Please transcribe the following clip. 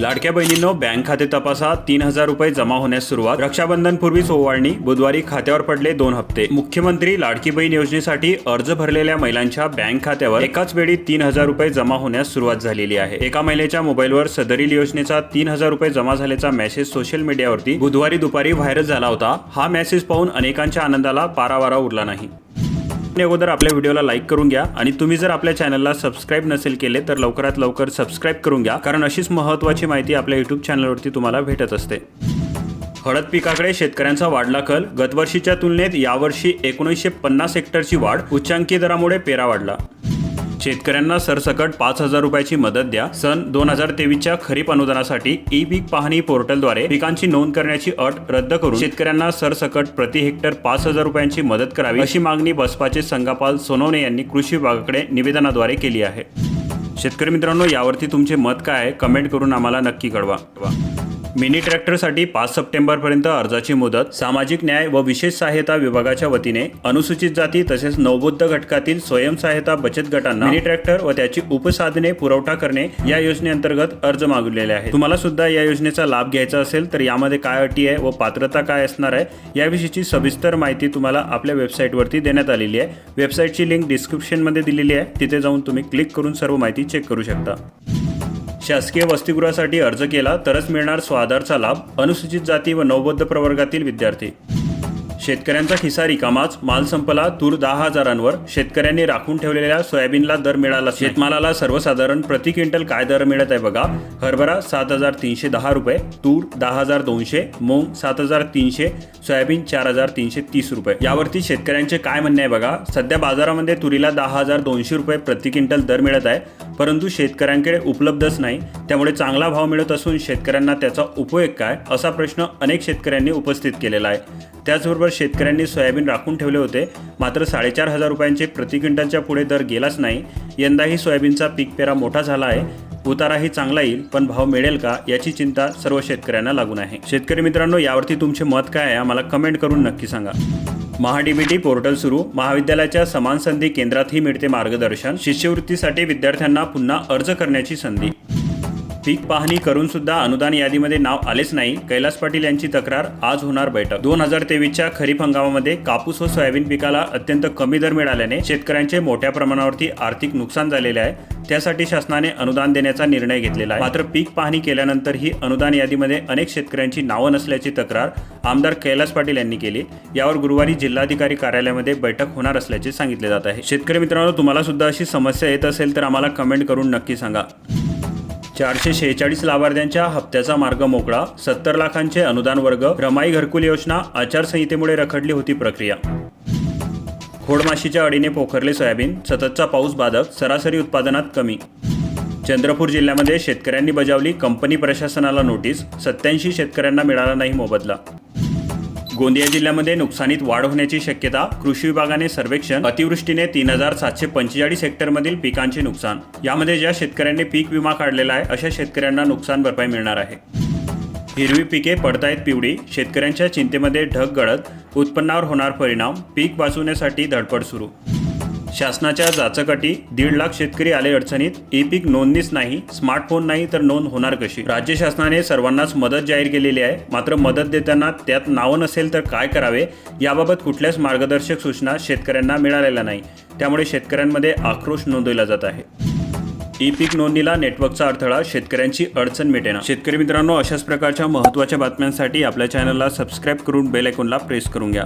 लाडक्या बहिणींनो बँक खाते तपासा. तीन हजार रुपये जमा होण्यास सुरुवात. रक्षाबंधन पूर्वीच ओवाळणी बुधवारी खात्यावर पडले दोन हप्ते. मुख्यमंत्री लाडकी बहीण योजनेसाठी अर्ज भरलेल्या महिलांच्या बँक खात्यावर एकाच वेळी तीन हजार रुपये जमा होण्यास सुरुवात झालेली आहे. एका महिलेच्या मोबाईलवर सदरील योजनेचा तीन हजार रुपये जमा झाल्याचा मेसेज सोशल मीडियावरती. बुधवारी दुपारी व्हायरल झाला होता. हा मेसेज पाहून अनेकांच्या आनंदाला पारावारा उरला नाही. अगोदर आपल्या व्हिडिओला लाईक करून घ्या आणि तुम्ही जर आपल्या चॅनलला सबस्क्राईब नसेल केले तर लवकरात लवकर सबस्क्राईब करून घ्या. कारण अशीच महत्त्वाची माहिती आपल्या यूट्यूब चॅनलवरती तुम्हाला भेटत असते. हळद पिकाकडे शेतकऱ्यांचा वाढला कल. गतवर्षीच्या तुलनेत यावर्षी एकोणीसशे पन्नास हेक्टरची वाढ उच्चांकी दरामुळे पेरा वाढला. शेतकऱ्यांना सरसकट पाच हजार रुपयाची मदत द्या. सन दोन हजार तेवीसच्या खरीप अनुदानासाठी ई पीक पाहणी पोर्टलद्वारे पिकांची नोंद करण्याची अट रद्द करून शेतकऱ्यांना सरसकट प्रति हेक्टर पाच हजार रुपयांची मदत करावी अशी मागणी बसपाचे संघापाल सोनवणे यांनी कृषी विभागाकडे निवेदनाद्वारे केली आहे. शेतकरी मित्रांनो यावरती तुमचे मत काय आहे? कमेंट करून आम्हाला नक्की कळवा. मिनी ट्रॅक्टरसाठी पाच सप्टेंबरपर्यंत अर्जाची मुदत सामाजिक न्याय व विशेष सहाय्यता विभागाच्या वतीने अनुसूचित जाती तसेच नवबुद्ध घटकातील स्वयंसहायता बचत गटांना मिनी ट्रॅक्टर व त्याची उपसाधने पुरवठा करणे या योजनेअंतर्गत अर्ज मागवलेले आहे तुम्हाला सुद्धा या योजनेचा लाभ घ्यायचा असेल तर यामध्ये काय अटी आहे व पात्रता काय असणार आहे याविषयीची सविस्तर माहिती तुम्हाला आपल्या वेबसाईटवरती देण्यात आलेली आहे. वेबसाईटची लिंक डिस्क्रिप्शनमध्ये दिलेली आहे. तिथे जाऊन तुम्ही क्लिक करून सर्व माहिती चेक करू शकता. शासकीय वसतिगृहासाठी अर्ज केला तरच मिळणार स्वाधारचा लाभ अनुसूचित जाती व नवबद्ध प्रवर्गातील विद्यार्थी. शेतकऱ्यांचा खिसा रिकामाच माल संपला तूर दहा हजारांवर. शेतकऱ्यांनी राखून ठेवलेल्या सोयाबीनला दर मिळाला. शेतमालाला सर्वसाधारण प्रति क्विंटल काय दर मिळत आहे बघा? हरभरा सात हजार तीनशे दहा रुपये तूर दहा हजार दोनशे मूग सात हजार तीनशे सोयाबीन चार हजार तीनशे तीस रुपये. यावरती शेतकऱ्यांचे काय म्हणणे आहे बघा? सध्या बाजारामध्ये तुरीला दहा हजार दोनशे रुपये प्रति क्विंटल दर मिळत आहे परंतु शेतकऱ्यांकडे उपलब्धच नाही. त्यामुळे चांगला भाव मिळत असून शेतकऱ्यांना त्याचा उपयोग काय? असा प्रश्न अनेक शेतकऱ्यांनी उपस्थित केलेला आहे. त्याचबरोबर शेतकऱ्यांनी सोयाबीन राखून ठेवले होते. मात्र साडेचार हजार रुपयांचे प्रति क्विंटलच्या पुढे दर गेलाच नाही. यंदाही सोयाबीनचा पीक पेरा मोठा झाला आहे. उताराही चांगला येईल पण भाव मिळेल का याची चिंता सर्व शेतकऱ्यांना लागून आहे. शेतकरी मित्रांनो यावरती तुमचे मत काय आहे आम्हाला कमेंट करून नक्की सांगा. महाडीबीटी पोर्टल सुरू. महाविद्यालयाच्या समान संधी केंद्रातही मिळते मार्गदर्शन. शिष्यवृत्तीसाठी विद्यार्थ्यांना पुन्हा अर्ज करण्याची संधी. पीक पाहणी करून सुद्धा अनुदान यादीमध्ये नाव आलेच नाही. कैलास पाटील यांची तक्रार आज होणार बैठक. दोन हजार तेवीसच्या खरीप हंगामामध्ये कापूस व सोयाबीन पिकाला अत्यंत कमी दर मिळाल्याने शेतकऱ्यांचे मोठ्या प्रमाणावरती आर्थिक नुकसान झालेले आहे. त्यासाठी शासनाने अनुदान देण्याचा निर्णय घेतलेला आहे. मात्र पीक पाहणी केल्यानंतर ही अनुदान यादीमध्ये अनेक शेतकऱ्यांची नावं नसल्याची तक्रार आमदार कैलास पाटील यांनी केली. यावर गुरुवारी जिल्हाधिकारी कार्यालयामध्ये बैठक होणार असल्याचे सांगितले जात आहे. शेतकरी मित्रांनो तुम्हाला सुद्धा अशी समस्या येत असेल तर आम्हाला कमेंट करून नक्की सांगा. चारशे शेहेचाळीस लाभार्थ्यांच्या हप्त्याचा मार्ग मोकळा. सत्तर लाखांचे अनुदान वर्ग. रमाई घरकुल योजना आचारसंहितेमुळे रखडली होती प्रक्रिया. खोडमाशीच्या अडीने पोखरले सोयाबीन. सततचा पाऊस बाधक. सरासरी उत्पादनात कमी. चंद्रपूर जिल्ह्यामध्ये शेतकऱ्यांनी बजावली कंपनी प्रशासनाला नोटीस. सत्याऐंशी शेतकऱ्यांना मिळाला नाही मोबदला. गोंदिया जिल्ह्यामध्ये नुकसानीत वाढ होण्याची शक्यता कृषी विभागाने सर्वेक्षण अतिवृष्टीने तीन हजार सातशे पंचेचाळीस हेक्टरमधील पिकांचे नुकसान. यामध्ये ज्या शेतकऱ्यांनी पीक विमा काढलेला आहे अशा शेतकऱ्यांना नुकसान भरपाई मिळणार आहे. हिरवी पिके पडतायत पिवळी शेतकऱ्यांच्या चिंतेमध्ये ढग गळत उत्पन्नावर होणार परिणाम पीक वाचवण्यासाठी धडपड सुरू. शासनाच्या जाचकाटी दीड लाख शेतकरी आले अडचणीत. ई पीक नोंदणीच नाही स्मार्टफोन नाही तर नोंद होणार कशी? राज्य शासनाने सर्वांनाच मदत जाहीर केलेली आहे. मात्र मदत देताना त्यात नावं नसेल तर काय करावे? याबाबत कुठल्याच मार्गदर्शक सूचना शेतकऱ्यांना मिळालेल्या नाही. त्यामुळे शेतकऱ्यांमध्ये आक्रोश नोंदवला जात आहे. ई पीक नोंदणीला नेटवर्कचा अडथळा शेतकऱ्यांची अडचण मिटेना. शेतकरी मित्रांनो अशाच प्रकारच्या महत्त्वाच्या बातम्यांसाठी आपल्या चॅनलला सबस्क्राईब करून बेल आयकॉनला प्रेस करून घ्या.